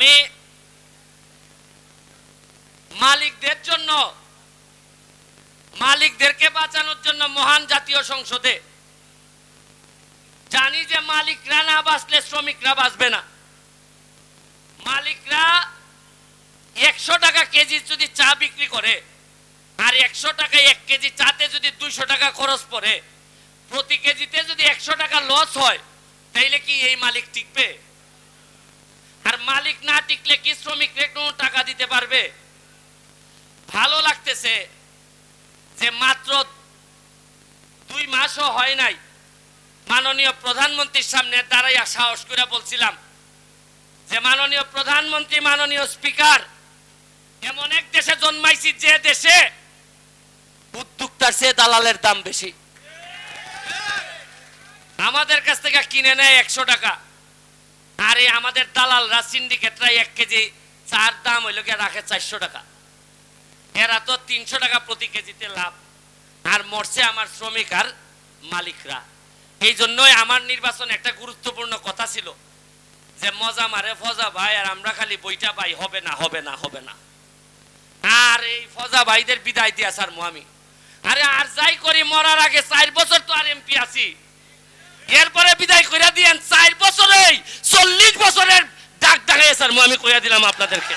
আমি মালিকদের জন্য, মালিকদেরকে বাঁচানোর জন্য মহান জাতীয় সংসদে জানি যে মালিকরা না বাঁচলে শ্রমিকরা বাঁচবে না। মালিকরা একশো টাকা কেজি যদি চা বিক্রি করে আর একশো টাকা এক কেজি চাতে যদি দুইশো টাকা খরচ পড়ে, প্রতি কেজিতে যদি একশো টাকা লস হয়, তাইলে কি এই মালিক টিকবে? মালিক না টিকলে কি শ্রমিকরে কোনো টাকা দিতে পারবে? ভালো লাগতেছে যে মাত্র দুই মাসও হয় নাই। মাননীয় প্রধানমন্ত্রীর সামনে দাঁড়াইয়া সাহস করে বলছিলাম যে মাননীয় প্রধানমন্ত্রী, মাননীয় স্পিকার, এমন এক দেশে জন্মাইছি যে দেশে উদ্যোক্তার চেয়ে দালালের দাম বেশি। আমাদের কাছ থেকে কিনে নেয় একশো টাকা। এই আমাদের দালালরা সিন্ডিকেটরা এক কেজি চার দাম হইল গিয়ে রাখে চারশো টাকা। এরা তো তিনশো টাকা প্রতি কেজিতে লাভ। আর মরছে আমার শ্রমিক আর মালিকরা। এই জন্যই আমার নির্বাচন একটা গুরুত্বপূর্ণ কথা ছিল যে মজা মারে ফজা ভাই আর আমরা খালি বইটা পাই, হবে না হবে না হবে না। আর এই ফজা ভাইদের বিদায় দিয়া স্যার আমি। আরে আর যাই করি, মরার আগে চার বছর তো আর এমপি আছি। এরপরে বিদায় কইরা দিয়েন, চার বছরেই আমি কইয়া দিলাম আপনাদেরকে।